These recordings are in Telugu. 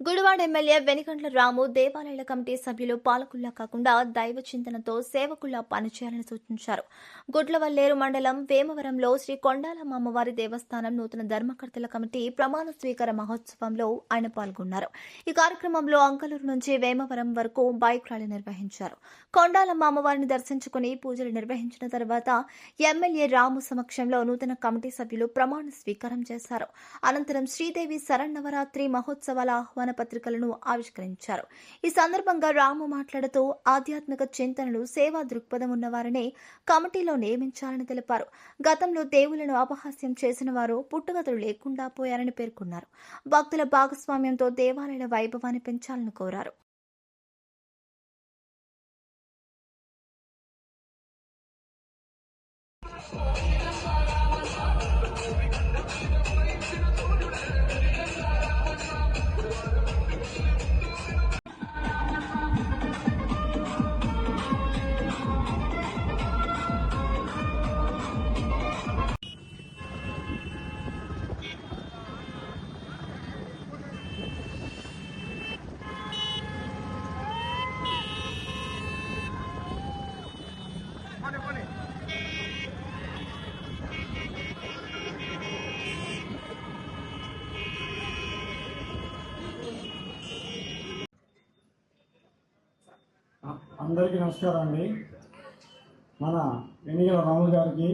గుడివాడ ఎమ్మెల్యే వెనికండ్ల రాము దేవాలయాల కమిటీ సభ్యులు పాలకుల్లా కాకుండా దైవ చింతనతో సేవకుల్లా పనిచేయాలని సూచించారు. గుడ్లవల్లేరు మండలం వేమవరంలో శ్రీ కొండాలమ్మ అమ్మవారి దేవస్థానం నూతన ధర్మకర్తల కమిటీ ప్రమాణ స్వీకార మహోత్సవంలో ఆయన పాల్గొన్నారు. ఈ కార్యక్రమంలో అంకలూరు నుంచి వేమవరం వరకు బైక్ ర్యాలీ నిర్వహించారు. కొండాలమ్మ అమ్మవారిని దర్శించుకుని పూజలు నిర్వహించిన తర్వాత ఎమ్మెల్యే రాము సమక్షంలో నూతన కమిటీ సభ్యులు ప్రమాణ స్వీకారం చేశారు. అనంతరం శ్రీదేవి శరన్నవరాత్రి మహోత్సవాల ఆహ్వానం పత్రికలను ఆవిష్కరించారు. ఈ సందర్భంగా రాము మాట్లాడుతూ ఆధ్యాత్మిక చింతనలు సేవా దృక్పథం ఉన్నవారనే కమిటీలో నియమించాలని తెలిపారు. గతంలో దేవులను అపహాస్యం చేసిన వారు పుట్టుగతులు లేకుండా పోయారని పేర్కొన్నారు. భక్తుల భాగస్వామ్యంతో దేవాలయాల వైభవాన్ని పెంచాలని కోరారు. అందరికీ నమస్కారం అండి. మన ఎన్నికల రాములు గారికి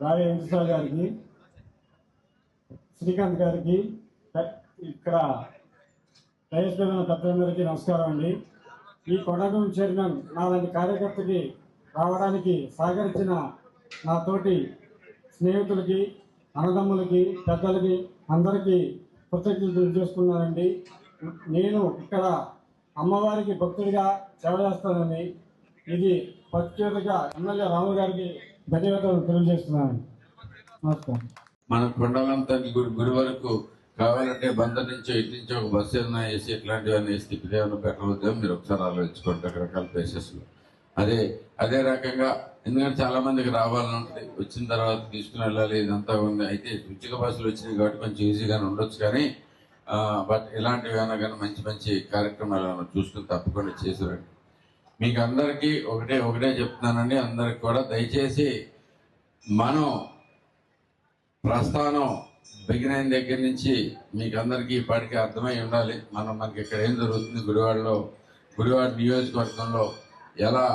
రాయ వెంకటేశ్వర గారికి శ్రీకాంత్ గారికి ఇక్కడ ప్రవేశపెట్టిన పెద్దలందరికీ నమస్కారం అండి. ఈ కొండగం చైర్మన్ నాలాంటి కార్యకర్తకి రావడానికి సహకరించిన నా తోటి స్నేహితులకి అన్నదమ్ములకి పెద్దలకి అందరికీ కృతజ్ఞతలు చేసుకున్నానండి నేను ఇక్కడ అమ్మవారికి భక్తుడిగా సేవ చేస్తానని ఇది ప్రత్యేకగా ఎమ్మెల్యే రాము గారికి ధన్యవాదాలు తెలియజేస్తున్నాను. నమస్కారం. మన కొండలంతా గుడి గుడి వరకు కావాలంటే బందర్ నుంచి ఇటు నుంచో ఒక బస్సు ఏదైనా వేసి ఇట్లాంటివన్నీ వేసి తిప్పితే ఏమైనా మీరు ఒకసారి ఆలోచించుకోండి రకరకాల ప్లేసెస్లో అదే అదే రకంగా ఎందుకంటే చాలా మందికి రావాలని ఉంటుంది వచ్చిన తర్వాత తీసుకుని వెళ్ళాలి ఇదంతా ఉంది. అయితే ఉచిత బస్సులు వచ్చినాయి కాబట్టి కొంచెం ఈజీగానే ఉండొచ్చు కానీ బట్ ఇలాంటివి ఏమైనా కానీ మంచి మంచి కార్యక్రమాలు ఏమైనా చూసుకుని తప్పకుండా చేసేవాడు మీకు అందరికీ ఒకటే ఒకటే చెప్తున్నానండి. అందరికి కూడా దయచేసి మనం ప్రస్థానం బిగిన్ అయిన దగ్గర నుంచి మీకు అందరికీ ఇప్పటికీ అర్థమై ఉండాలి. మనం మనకి ఇక్కడ ఏం జరుగుతుంది? గుడివాడలో గుడివాడ నియోజకవర్గంలో ఎలా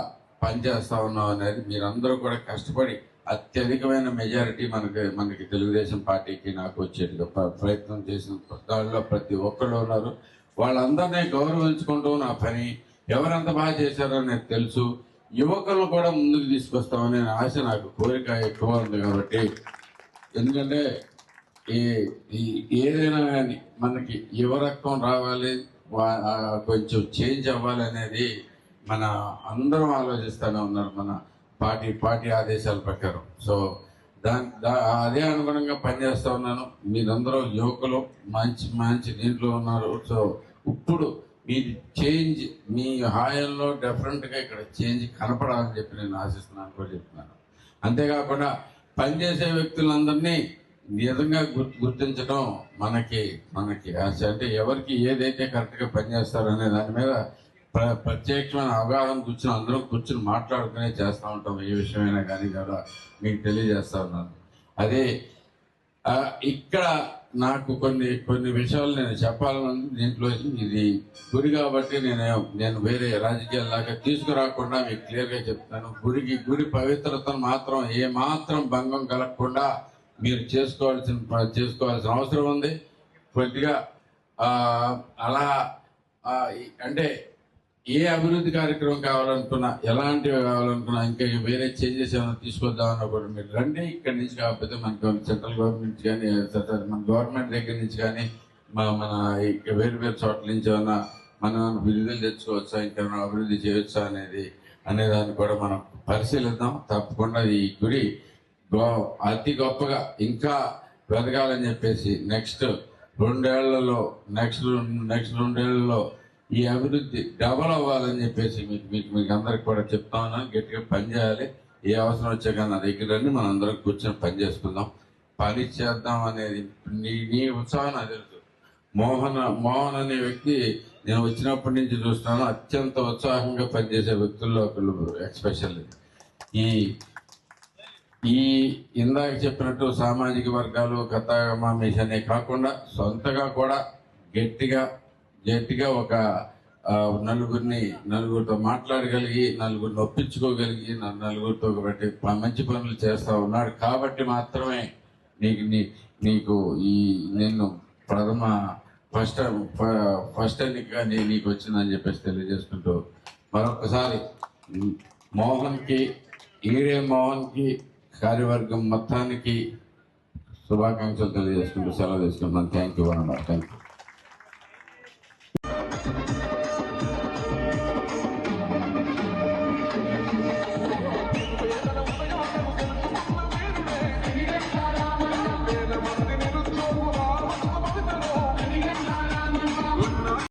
పనిచేస్తూ ఉన్నాం అనేది మీరందరూ కూడా కష్టపడి అత్యధికమైన మెజారిటీ మనకి మనకి తెలుగుదేశం పార్టీకి నాకు వచ్చేట్టుగా ప్ర- ప్రయత్నం చేసిన దానిలో ప్రతి ఒక్కళ్ళు ఉన్నారు. వాళ్ళందరినీ గౌరవించుకుంటూ నా పని ఎవరంత బాగా చేశారో నాకు తెలుసు. యువకులను కూడా ముందుకు తీసుకొస్తామనే ఆశ నాకు కోరిక ఎక్కువ ఉంది కాబట్టి. ఎందుకంటే ఈ ఏదైనా కానీ మనకి యువరక్తం రావాలి వా- కొంచెం చేంజ్ అవ్వాలి అనేది మన అందరం ఆలోచిస్తూనే ఉన్నారు. మన పార్టీ పార్టీ ఆదేశాల ప్రకారం. సో దాని అదే అనుగుణంగా పనిచేస్తూ ఉన్నాను. మీరందరూ యువకులు మంచి మంచి దీంట్లో ఉన్నారు. సో ఇప్పుడు మీ చేంజ్ మీ హాయంలో డెఫరెంట్గా ఇక్కడ చేంజ్ కనపడాలని చెప్పి నేను ఆశిస్తున్నాను కూడా చెప్తున్నాను. అంతేకాకుండా పనిచేసే వ్యక్తులందరినీ నిజంగా గుర్- గుర్తించడం మనకి మనకి ఆశ. అంటే ఎవరికి ఏదైతే కరెక్ట్గా పనిచేస్తారనే దాని మీద ప్ర ప్రత్యేకమైన అవగాహన కూర్చొని అందరం కూర్చొని మాట్లాడుకునే చేస్తూ ఉంటాం. ఏ విషయమైనా కానీ కూడా మీకు తెలియజేస్తా ఉన్నాను. అదే ఇక్కడ నాకు కొన్ని కొన్ని విషయాలు నేను చెప్పాలని దీంట్లో ఇది గుడి కాబట్టి నేను నేను వేరే రాజకీయాల్లాగా తీసుకురాకుండా మీకు క్లియర్గా చెప్తాను. గుడికి గుడి పవిత్రతను మాత్రం ఏ మాత్రం భంగం కలగకుండా మీరు చేసుకోవాల్సిన చేసుకోవాల్సిన అవసరం ఉంది. కొద్దిగా అలా అంటే ఏ అభివృద్ధి కార్యక్రమం కావాలనుకున్నా ఎలాంటివి కావాలనుకున్నా ఇంకా వేరే చేంజెస్ ఏమైనా తీసుకొద్దామన్నా కూడా మీరు రండి. ఇక్కడి నుంచి కాకపోతే మనకి సెంట్రల్ గవర్నమెంట్ కానీ మన గవర్నమెంట్ దగ్గర నుంచి కానీ మా మన వేరు వేరు చోట్ల నుంచి ఏమైనా మనం విడుదల తెచ్చుకోవచ్చా ఇంకేమైనా అభివృద్ధి చేయొచ్చా అనేది అనే దాన్ని కూడా మనం పరిశీలిద్దాం. తప్పకుండా ఈ గుడి గో- అతి గొప్పగా ఇంకా వెదగాలని చెప్పేసి నెక్స్ట్ రెండేళ్ళలో నెక్స్ట్ నెక్స్ట్ రెండేళ్ళలో ఈ అభివృద్ధి డబల్ అవ్వాలని చెప్పేసి మీకు మీకు మీకు అందరికి కూడా చెప్తా ఉన్నాను గట్టిగా పనిచేయాలి ఏ అవసరం వచ్చాక నా దగ్గర మనం అందరం కూర్చొని పని చేసుకుందాం. పని చేద్దాం అనేది నీ నీ ఉత్సాహం నాకు తెలుసు. మోహన్ మోహన్ అనే వ్యక్తి నేను వచ్చినప్పటి నుంచి చూస్తున్నాను. అత్యంత ఉత్సాహంగా పనిచేసే వ్యక్తుల్లో ఒకళ్ళు ఎక్స్పెషల్లీ. ఈ ఈ ఇందాక చెప్పినట్టు సామాజిక వర్గాలు కథామామేష్ అనే కాకుండా సొంతగా కూడా గట్టిగా గట్టిగా ఒక నలుగురిని నలుగురితో మాట్లాడగలిగి నలుగురిని ఒప్పించుకోగలిగి నలుగురితో ఒకటి మంచి పనులు చేస్తూ ఉన్నాడు. కాబట్టి మాత్రమే నీకు నీ నీకు ఈ నేను ప్రథమ ఫస్ట్ ఫస్ట్ ఎన్నికగా నేను నీకు వచ్చిందని చెప్పేసి తెలియజేసుకుంటూ మరొకసారి మోహన్కి ఈడే మోహన్కి కార్యవర్గం మొత్తానికి శుభాకాంక్షలు తెలియజేసుకుంటూ సెలవు తీసుకుంటున్నాను. థ్యాంక్ యూ అన్న థ్యాంక్ యూ